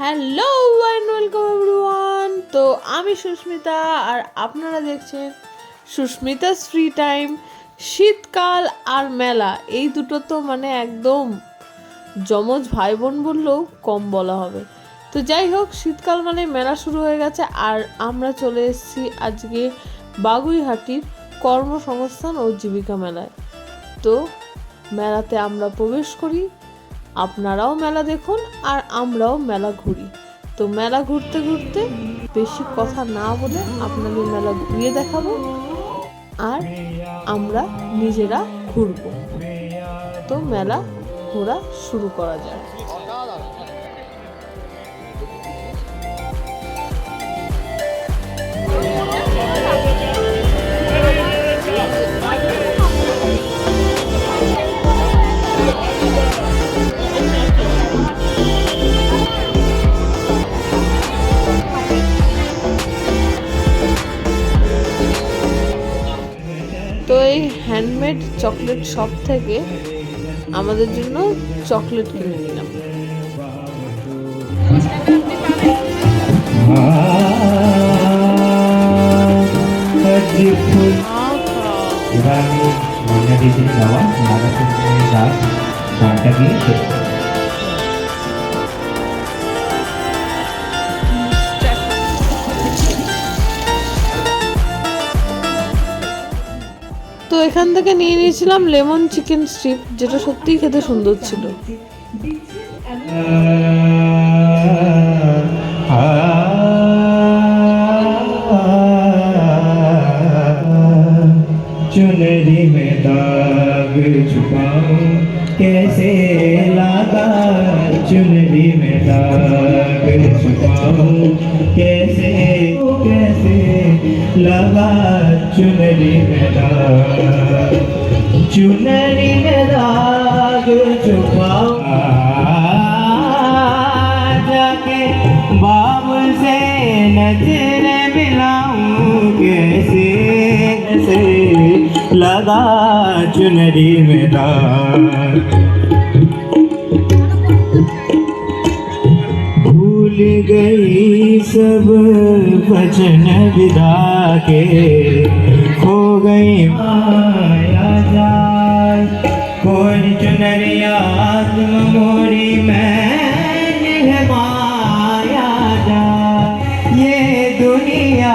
Hello and welcome everyone তো আমি সুস্মিতা, আর আপনারা দেখছেন সুস্মিতাস ফ্রি টাইম শীতকাল আর মেলা। এই দুটো তো মানে একদম যমজ ভাই বোন বললেও কম বলা হবে। তো যাই হোক, শীতকাল মানে মেলা শুরু হয়ে গেছে আর আমরা চলে এসেছি আজকে বাগুইহাটির কর্মসংস্থান ও জীবিকা মেলায়। তো মেলাতে আমরা প্রবেশ করি, আপনারাও মেলা দেখুন আর আমরাও মেলা ঘুরি। তো মেলা ঘুরতে ঘুরতে বেশি কথা না বলে আপনাদের মেলা ঘুরিয়ে দেখাবো আর আমরা নিজেরা ঘুরবো। তো মেলা ঘোরা শুরু করা যায় হ্যান্ডমেড চকলেট শপ থেকে আমাদের জন্য চকলেট কিনে নিলাম আমি মনে দিদির গাওয়া নাগাসুন্দরী দাস গানটা গিয়ে এখান থেকে নিয়ে নিয়েছিলাম লেমন চিকেন স্ট্রিপ যেটা সত্যিই খেতে সুন্দর ছিল चुनरी में दाग छुपाऊं कैसे लगा चुनरी में दाग छुपाऊं कैसे कैसे लगा चुनरी में दाग, चुनरी में दाग छुपाऊं जाके बाब से नज़र मिलाऊं कैसे कैसे लगा चुनरी में दाग। भूल गई सब वचन विदा के। गई। माया जाय कोई चुनरिया तुम मोरी मैंने माया जाय ये दुनिया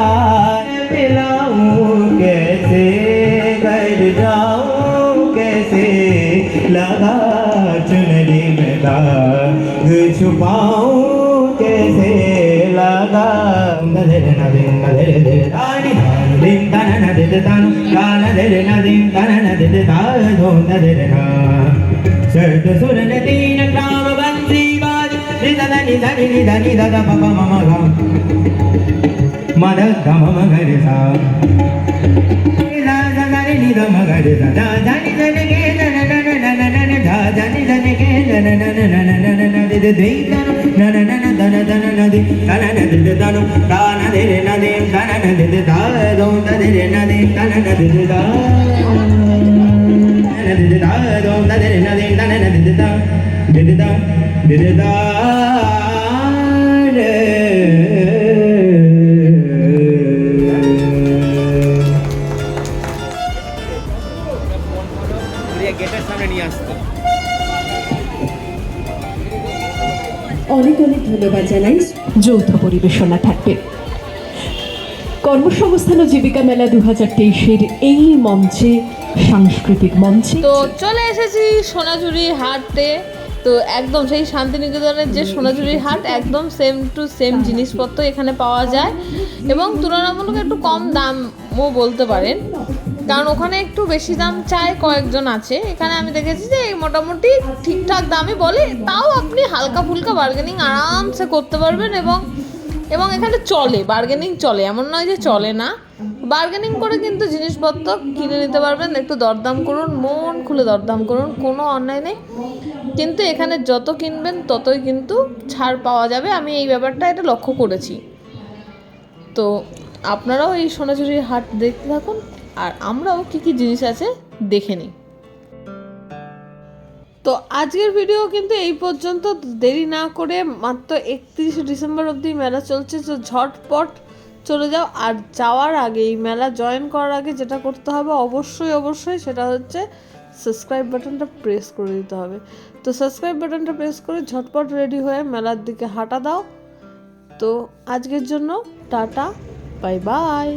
मिलाऊं कैसे कर जाऊँ कैसे? लगा चुनरी में दाग छुपाऊं మద గమ గరి సా ధన ధన ధన ధన நதி தனனது தனும் தானதிரு நதி தனனது தாதோம் ததிரு நதி தனனது தனனது தாதோம் ததிரு நதி தனனது தா திருதா திருதா গেটের সামনে নিয়ে আসতো অনেক অনেক ধন্যবাদ জানাই। যৌথ পরিবেশনা থাকবে। কর্মসংস্থান ও জীবিকা মেলা দু হাজার তেইশের এই মঞ্চে সাংস্কৃতিক মঞ্চে। তো চলে এসেছি সোনাঝুরি হাটে। তো একদম সেই শান্তিনিকেতনের যে সোনাঝুরির হাট একদম সেম টু সেম জিনিসপত্র এখানে পাওয়া যায়। এবং তুলনামূলক একটু কম দামও বলতে পারেন। কারণ ওখানে একটু বেশি দাম চায় কয়েকজন আছে। এখানে আমি দেখেছি যে মোটামুটি ঠিকঠাক দামই বলে, তাও আপনি হালকা ফুলকা বার্গেনিং আরামসে করতে পারবেন এবং এবং এখানে চলে বার্গেনিং চলে, এমন নয় যে চলে না। বার্গেনিং করে কিন্তু জিনিসপত্র কিনে নিতে পারবেন, একটু দরদাম করুন, মন খুলে দরদাম করুন, কোনো অন্যায় নেই। কিন্তু এখানে যত কিনবেন ততই কিন্তু ছাড় পাওয়া যাবে, আমি এই ব্যাপারটা এটা লক্ষ্য করেছি। তো আপনারাও এই সোনাঝুরির হাট দেখতে থাকুন। আর আমরাও কী কী জিনিস আছে দেখে নিই। তো আজকের ভিডিও কিন্তু এই পর্যন্ত। দেরি না করে মাত্র একত্রিশে ডিসেম্বর অবধি মেলা চলছে, তো ঝটপট চলে যাও। আর যাওয়ার আগে, এই মেলা জয়েন করার আগে যেটা করতে হবে অবশ্যই অবশ্যই সেটা হচ্ছে সাবস্ক্রাইব বাটনটা প্রেস করে দিতে হবে। তো সাবস্ক্রাইব বাটনটা প্রেস করে ঝটপট রেডি হয়ে মেলার দিকে হাঁটা দাও। তো আজকের জন্য টাটা বাই বাই